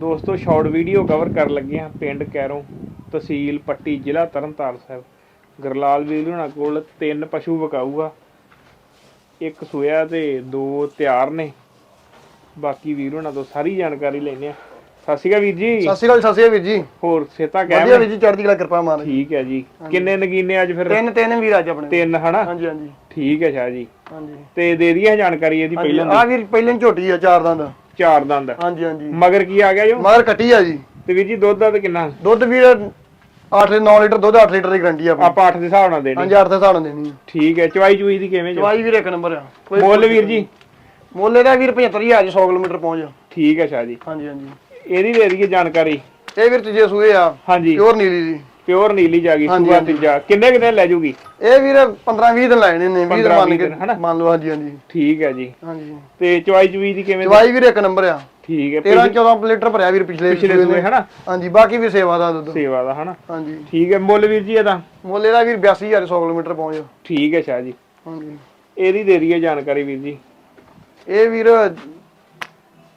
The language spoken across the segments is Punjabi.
ਦੋਸਤੋ ਸ਼ਾਰਟ ਵੀਡੀਓ ਕਵਰ ਕਰਨ ਲੱਗੇ ਹਾਂ ਪਿੰਡ ਕੈਰੋਂ ਤਹਿਸੀਲ ਪੱਟੀ ਜ਼ਿਲ੍ਹਾ ਤਰਨਤਾਰਨ ਸਾਹਿਬ। ਗਰਲਾਲ ਵੀਰ ਹੋਣਾ ਕੋਲ ਤਿੰਨ ਪਸ਼ੂ ਵਿਕਾਊ ਆ ਇੱਕ ਸੋਇਆ ਤੇ ਦੋ ਤਿਆਰ ਨੇ। ਬਾਕੀ ਵੀਰ ਹੋਣਾ ਤੋਂ ਸਾਰੀ ਜਾਣਕਾਰੀ ਲੈਣੇ ਆ ਸਤਿ ਸ਼੍ਰੀ ਅਕਾਲ ਵੀਰ ਜੀ। ਸਤਿ ਸ਼੍ਰੀ ਅਕਾਲ ਸਤਿ ਸ਼੍ਰੀ ਅਕਾਲ ਵੀਰ ਜੀ। ਹੋਰ ਸੇਤਾ ਵਧੀਆ ਕਹਿ ਵੀਰ ਜੀ ਚੜ੍ਹਦੀ ਕਲਾ ਕਿਰਪਾ ਮਾਰ ਠੀਕ ਹੈ ਜੀ। ਕਿੰਨੇ ਨਗੀਨੇ ਅੱਜ ਫਿਰ? ਤਿੰਨ ਤਿੰਨ ਵੀਰ ਅੱਜ ਆਪਣੇ। ਤਿੰਨ ਹਨਾ? ਹਾਂਜੀ ਹਾਂਜੀ। ਠੀਕ ਹੈ ਸ਼ਾਹ ਜੀ। ਹਾਂਜੀ। ਤੇ ਦੇ ਦਈਏ ਜਾਣਕਾਰੀ ਇਹਦੀ ਪਹਿਲਾਂ ਆ ਵੀਰ ਪਹਿਲਾਂ ਝੋਟੀ ਆ ਚਾਰ ਦੰਦ। ਦੀ ਚਾਰ ਦੰਦ। ਹਾਂਜੀ ਹਾਂਜੀ। ਮਗਰ ਕੀ ਆ ਗਿਆ ਜੋ ਮਗਰ ਕੱਟੀ ਆ ਜੀ। ਤੇ ਵੀਰ ਜੀ ਦੁੱਧ ਦਾ ਤੇ ਕਿੰਨਾ? ਦੁੱਧ ਵੀਰ 8 9 ਲੀਟਰ ਦੁੱਧ 8 ਲੀਟਰ ਦੀ ਗਰੰਟੀ ਆ ਆਪਣੀ। ਆਪਾਂ 8 ਦੇ ਹਿਸਾਬ ਨਾਲ ਦੇਣੀ। ਹਾਂਜੀ 8 ਦੇ ਹਿਸਾਬ ਨਾਲ ਦੇਣੀ ਆ। ਠੀਕ ਹੈ ਚਵਾਈ ਚੁਈ ਦੀ ਕਿਵੇਂ ਜੋ? ਦਵਾਈ ਵੀਰ ਇੱਕ ਨੰਬਰ ਆ। ਕੋਈ ਮੁੱਲ ਵੀਰ ਜੀ? ਮੁੱਲ ਇਹਦਾ ਵੀਰ 75000 ਜੀ 100 ਕਿਲੋਮੀਟਰ ਪਹੁੰਚ ਠੀਕ ਹੈ ਸ਼ਾਹ ਜੀ। ਹਾਂਜੀ ਹਾਂਜੀ। ਇਹਦੀ ਦੇ ਦਈਏ ਜਾਣਕਾਰੀ। ਇਹ ਵੀਰ ਤੀਜੇ ਸੂਏ ਆ। ਹਾਂਜੀ। ਪਿਓਰ ਨੀਲੀ ਜੀ ਪਿਓਰ ਨੀਲੀ ਜਾਗੀ ਹਾਂਜੀ, ਸੂਆ ਹਾਂਜੀ। ਤੀਜਾ। ਕਿੰਨੇ ਕਿੰਨੇ ਲੈ ਜੂਗੀ? ਇਹ ਵੀਰ 15 20 ਦਿਨ ਲੈਣੇ ਨੇ 20 ਦਿਨ 15 ਮੰਨ ਕੇ ਦਿਨ, ਹਨਾ? ਮੰਨ ਲਓ ਹਾਂਜੀ ਹਾਂਜੀ। ਠੀਕ ਹੈ ਜੀ। ਹਾਂਜੀ। ਤੇ ਚਵਾਈ ਚੁਈ ਦੀ ਕਿਵੇਂ ਦਵਾਈ ਵੀਰ ਇੱਕ ਨੰਬਰ ਆ। ਠੀਕ ਹੈ। 13 14 ਲੀਟਰ ਭਰਿਆ ਵੀਰ ਪਿਛਲੇ ਪਿਛਲੇ ਸੂਏ। ਹਨਾ? ਹਾਂਜੀ ਬਾਕੀ ਵੀ ਸੇਵਾ ਦਾ ਦੁੱਧ। ਸੇਵਾ ਦਾ ਹਨਾ? ਹਾਂਜੀ। ਠੀਕ ਹੈ। ਮੁੱਲ ਵੀਰ ਜੀ ਇਹਦਾ? ਮੁੱਲ ਇਹਦਾ ਵੀਰ 82000 100 ਕਿਲੋਮੀਟਰ ਪਹੁੰਚ ਠੀਕ ਹੈ ਸ਼ਾਹ ਜੀ। ਹਾਂਜੀ। ਇਹਦੀ ਦੇ ਦਈਏ ਜਾਣਕਾਰੀ ਵੀਰ ਜੀ। ਇਹ ਵੀਰ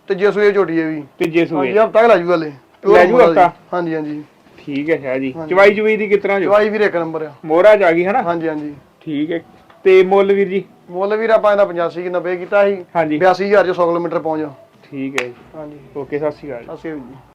ਤੀਜੇ ਸੂਏ ਝੋਟੀ ਹੈ ਵੀ। ਤੀਜੇ ਸੂਏ। ਹਾਂਜੀ ਹਫਤਾ ਲੈ ਜੂਗਾ ਲੈ ਲੈ ਜੂ ਹਫ਼ਤਾ? ਹਾਂਜੀ ਹਾਂਜੀ। ਠੀਕ ਹੈ ਸ਼ਾਹ ਜੀ। ਚਵਾਈ ਚੁਈ ਦੀ ਕਿਤਨਾ ਜੋ? ਦਵਾਈ ਵੀਰ ਇੱਕ ਨੰਬਰ ਆ। ਮੋਹਰਾ ਚ ਆ ਗਈ ਹਨਾ? ਹਾਂਜੀ ਹਾਂਜੀ। ਠੀਕ ਹੈ। ਤੇ ਮੁੱਲ ਵੀਰ ਜੀ? ਮੁੱਲ ਵੀਰ ਆਪਾਂ ਇਹਦਾ 85 ਕਿ 90 ਕੀਤਾ ਸੀ? ਹਾਂਜੀ। 82000 ਚ 100 ਕਿਲੋਮੀਟਰ ਪਹੁੰਚ ਠੀਕ ਹੈ ਜੀ। ਹਾਂਜੀ। ਓਕੇ ਸਤਿ ਸ਼੍ਰੀ ਅਕਾਲ ਜੀ। ਅਸੀਂ ਜੀ।